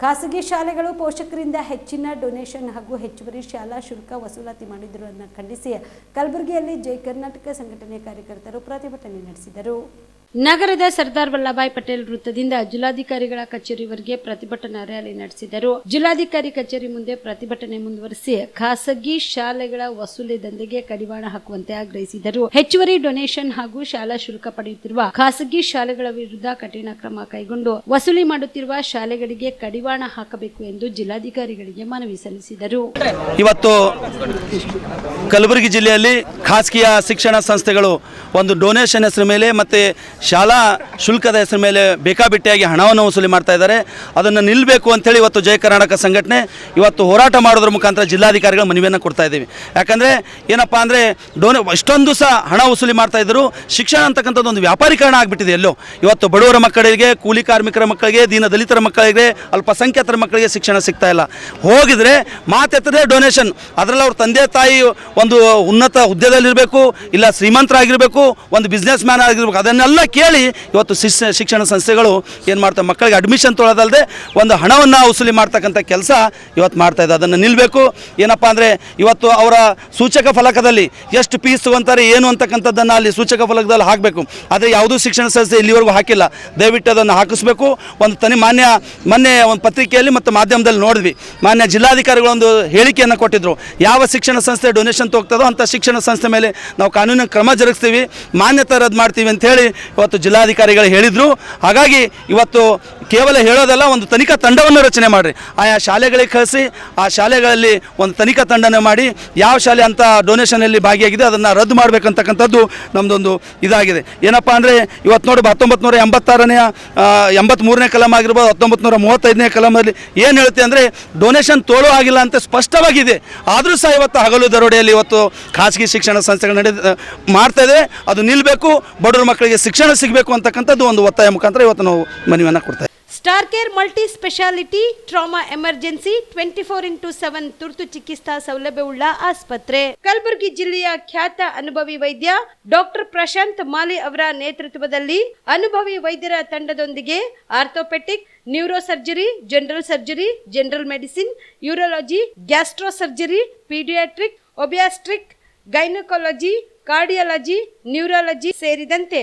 ಖಾಸಗಿ ಶಾಲೆಗಳು ಪೋಷಕರಿಂದ ಹೆಚ್ಚಿನ ಡೊನೇಷನ್ ಹಾಗೂ ಹೆಚ್ಚುವರಿ ಶಾಲಾ ಶುಲ್ಕ ವಸೂಲಾತಿ ಮಾಡಿರುವುದನ್ನು ಖಂಡಿಸಿ, ಕಲಬುರಗಿಯಲ್ಲಿ ಜೈ ಕರ್ನಾಟಕ ಸಂಘಟನೆ ಕಾರ್ಯಕರ್ತರು ಪ್ರತಿಭಟನೆ ನಡೆಸಿದರು. ನಗರದ ಸರ್ದಾರ್ ವಲ್ಲಭಾಯ್ ಪಟೇಲ್ ವೃತ್ತದಿಂದ ಜಿಲ್ಲಾಧಿಕಾರಿಗಳ ಕಚೇರಿವರೆಗೆ ಪ್ರತಿಭಟನಾ ರ್ಯಾಲಿ ನಡೆಸಿದರು. ಜಿಲ್ಲಾಧಿಕಾರಿ ಕಚೇರಿ ಮುಂದೆ ಪ್ರತಿಭಟನೆ ಮುಂದುವರೆಸಿ ಖಾಸಗಿ ಶಾಲೆಗಳ ವಸೂಲಿ ದಂಧೆಗೆ ಕಡಿವಾಣ ಹಾಕುವಂತೆ ಆಗ್ರಹಿಸಿದರು. ಹೆಚ್ಚುವರಿ ಡೊನೇಷನ್ ಹಾಗೂ ಶಾಲಾ ಶುಲ್ಕ ಪಡೆಯುತ್ತಿರುವ ಖಾಸಗಿ ಶಾಲೆಗಳ ವಿರುದ್ಧ ಕಠಿಣ ಕ್ರಮ ಕೈಗೊಂಡು ವಸೂಲಿ ಮಾಡುತ್ತಿರುವ ಶಾಲೆಗಳಿಗೆ ಕಡಿವಾಣ ಹಾಕಬೇಕು ಎಂದು ಜಿಲ್ಲಾಧಿಕಾರಿಗಳಿಗೆ ಮನವಿ ಸಲ್ಲಿಸಿದರು. ಇವತ್ತು ಕಲಬುರಗಿ ಜಿಲ್ಲೆಯಲ್ಲಿ ಖಾಸಗಿಯ ಶಿಕ್ಷಣ ಸಂಸ್ಥೆಗಳು ಒಂದು ಡೊನೇಷನ್ ಹೆಸರು ಮೇಲೆ ಮತ್ತು ಶಾಲಾ ಶುಲ್ಕದ ಹೆಸರು ಮೇಲೆ ಬೇಕಾಬಿಟ್ಟಿಯಾಗಿ ಹಣವನ್ನು ವಸೂಲಿ ಮಾಡ್ತಾ ಇದ್ದಾರೆ. ಅದನ್ನು ನಿಲ್ಲಬೇಕು ಅಂತೇಳಿ ಇವತ್ತು ಜಯ ಕರ್ನಾಟಕ ಸಂಘಟನೆ ಇವತ್ತು ಹೋರಾಟ ಮಾಡೋದ್ರ ಮುಖಾಂತರ ಜಿಲ್ಲಾಧಿಕಾರಿಗಳ ಮನವಿಯನ್ನು ಕೊಡ್ತಾ ಇದ್ದೀವಿ. ಯಾಕಂದರೆ ಏನಪ್ಪ ಅಂದರೆ ಡೊನೇ ಇಷ್ಟೊಂದು ಸಹ ಹಣ ವಸೂಲಿ ಮಾಡ್ತಾ ಇದ್ದರು ಶಿಕ್ಷಣ ಅಂತಕ್ಕಂಥದ್ದು ಒಂದು ವ್ಯಾಪಾರೀಕರಣ ಆಗಿಬಿಟ್ಟಿದೆ ಎಲ್ಲೋ. ಇವತ್ತು ಬಡವರ ಮಕ್ಕಳಿಗೆ, ಕೂಲಿ ಕಾರ್ಮಿಕರ ಮಕ್ಕಳಿಗೆ, ದೀನ ದಲಿತರ ಮಕ್ಕಳಿಗೆ, ಅಲ್ಪಸಂಖ್ಯಾತರ ಮಕ್ಕಳಿಗೆ ಶಿಕ್ಷಣ ಸಿಗ್ತಾ ಇಲ್ಲ. ಹೋಗಿದ್ರೆ ಮಾತೆತ್ತದೆ ಡೊನೇಷನ್. ಅದರಲ್ಲಿ ಅವ್ರ ತಂದೆ, ತಾಯಿ ಒಂದು ಉನ್ನತ ಹುದ್ದೆದಲ್ಲಿರಬೇಕು, ಇಲ್ಲ ಶ್ರೀಮಂತರಾಗಿರಬೇಕು, ಒಂದು ಬಿಸ್ನೆಸ್ ಮ್ಯಾನ್ ಆಗಿರಬೇಕು, ಅದನ್ನೆಲ್ಲ ಕೇಳಿ ಇವತ್ತು ಶಿಕ್ಷ ಶಿಕ್ಷಣ ಸಂಸ್ಥೆಗಳು ಏನು ಮಾಡ್ತವೆ ಮಕ್ಕಳಿಗೆ ಅಡ್ಮಿಷನ್ ತೊಳೋದಲ್ಲದೆ ಒಂದು ಹಣವನ್ನು ವಸೂಲಿ ಮಾಡ್ತಕ್ಕಂಥ ಕೆಲಸ ಇವತ್ತು ಮಾಡ್ತಾ ಇದೆ. ಅದನ್ನು ನಿಲ್ಲಬೇಕು ಏನಪ್ಪ ಅಂದರೆ ಇವತ್ತು ಅವರ ಸೂಚಕ ಫಲಕದಲ್ಲಿ ಎಷ್ಟು ಪೀಸ್ ತೊಗೊತಾರೆ, ಏನು ಅಂತಕ್ಕಂಥದ್ದನ್ನು ಅಲ್ಲಿ ಸೂಚಕ ಫಲಕದಲ್ಲಿ ಹಾಕಬೇಕು. ಆದರೆ ಯಾವುದೂ ಶಿಕ್ಷಣ ಸಂಸ್ಥೆ ಇಲ್ಲಿವರೆಗೂ ಹಾಕಿಲ್ಲ. ದಯವಿಟ್ಟು ಅದನ್ನು ಹಾಕಿಸ್ಬೇಕು. ಒಂದು ತನಿ ಮಾನ್ಯ, ಮೊನ್ನೆ ಒಂದು ಪತ್ರಿಕೆಯಲ್ಲಿ ಮತ್ತು ಮಾಧ್ಯಮದಲ್ಲಿ ನೋಡಿದ್ವಿ. ಮಾನ್ಯ ಜಿಲ್ಲಾಧಿಕಾರಿಗಳು ಒಂದು ಹೇಳಿಕೆಯನ್ನು ಕೊಟ್ಟಿದ್ದರು ಯಾವ ಶಿಕ್ಷಣ ಸಂಸ್ಥೆ ಡೊನೇಷನ್ ತೋಗ್ತದೋ ಅಂಥ ಶಿಕ್ಷಣ ಸಂಸ್ಥೆ ಮೇಲೆ ನಾವು ಕಾನೂನಿನ ಕ್ರಮ ಜರುಗಿಸ್ತೀವಿ. ಮಾನ್ಯತೆ ರದ್ದು ಮಾಡ್ತೀವಿ ಅಂತ ಹೇಳಿ ಇವತ್ತು ಜಿಲ್ಲಾಧಿಕಾರಿಗಳು ಹೇಳಿದರು. ಹಾಗಾಗಿ ಇವತ್ತು ಕೇವಲ ಹೇಳೋದಲ್ಲ, ಒಂದು ತನಿಖಾ ತಂಡವನ್ನು ರಚನೆ ಮಾಡಿರಿ. ಆಯಾ ಶಾಲೆಗಳಿಗೆ ಕಳಿಸಿ, ಆ ಶಾಲೆಗಳಲ್ಲಿ ಒಂದು ತನಿಖಾ ತಂಡನ ಮಾಡಿ, ಯಾವ ಶಾಲೆ ಅಂತ ಡೊನೇಷನಲ್ಲಿ ಭಾಗಿಯಾಗಿದೆ ಅದನ್ನು ರದ್ದು ಮಾಡಬೇಕಂತಕ್ಕಂಥದ್ದು ನಮ್ಮದೊಂದು ಇದಾಗಿದೆ. ಏನಪ್ಪ ಅಂದರೆ, ಇವತ್ತು ನೋಡಿ ಹತ್ತೊಂಬತ್ತು ನೂರ ಎಂಬತ್ತಾರನೇ ಎಂಬತ್ತ್ಮೂರನೇ ಕಲಂ ಆಗಿರ್ಬೋದು ಹತ್ತೊಂಬತ್ತು ನೂರ ಮೂವತ್ತೈದನೇ ಕಲಮಲ್ಲಿ ಏನು ಹೇಳುತ್ತೆ ಅಂದರೆ ಡೊನೇಷನ್ ತೋಳೋ ಆಗಿಲ್ಲ ಅಂತ ಸ್ಪಷ್ಟವಾಗಿದೆ. ಆದರೂ ಸಹ ಇವತ್ತು ಹಗಲು ದರೋಡೆಯಲ್ಲಿ ಇವತ್ತು ಖಾಸಗಿ ಶಿಕ್ಷಣ ಸಂಸ್ಥೆಗಳು ನಡೆ ಮಾಡ್ತಾ ಇದೆ. ಅದು ನಿಲ್ಲಬೇಕು ಬಡವರ ಮಕ್ಕಳಿಗೆ ಶಿಕ್ಷಣ ಸಿಗಬೇಕು ಅಂತಕ್ಕಂಥದ್ದು ಒಂದು ಒತ್ತಾಯ ಮುಖಾಂತರ ಇವತ್ತು ನಾವು ಮನವಿಯನ್ನು ಕೊಡ್ತಾ star care multi speciality trauma emergency twenty four into seven ತುರ್ತು ಚಿಕಿತ್ಸಾ ಸೌಲಭ್ಯವುಳ್ಳ ಆಸ್ಪತ್ರೆ. ಕಲಬುರಗಿ ಜಿಲ್ಲೆಯ ಖ್ಯಾತ ಅನುಭವಿ ವೈದ್ಯ ಡಾಕ್ಟರ್ ಪ್ರಶಾಂತ್ ಮಾಲಿ ಅವರ ನೇತೃತ್ವದಲ್ಲಿ ಅನುಭವಿ ವೈದ್ಯರ ತಂಡದೊಂದಿಗೆ orthopaedic neuro surgery general surgery, general medicine, urology gastro surgery paediatric, obstetric, gynaecology, cardiology, neurology ಸೇರಿದಂತೆ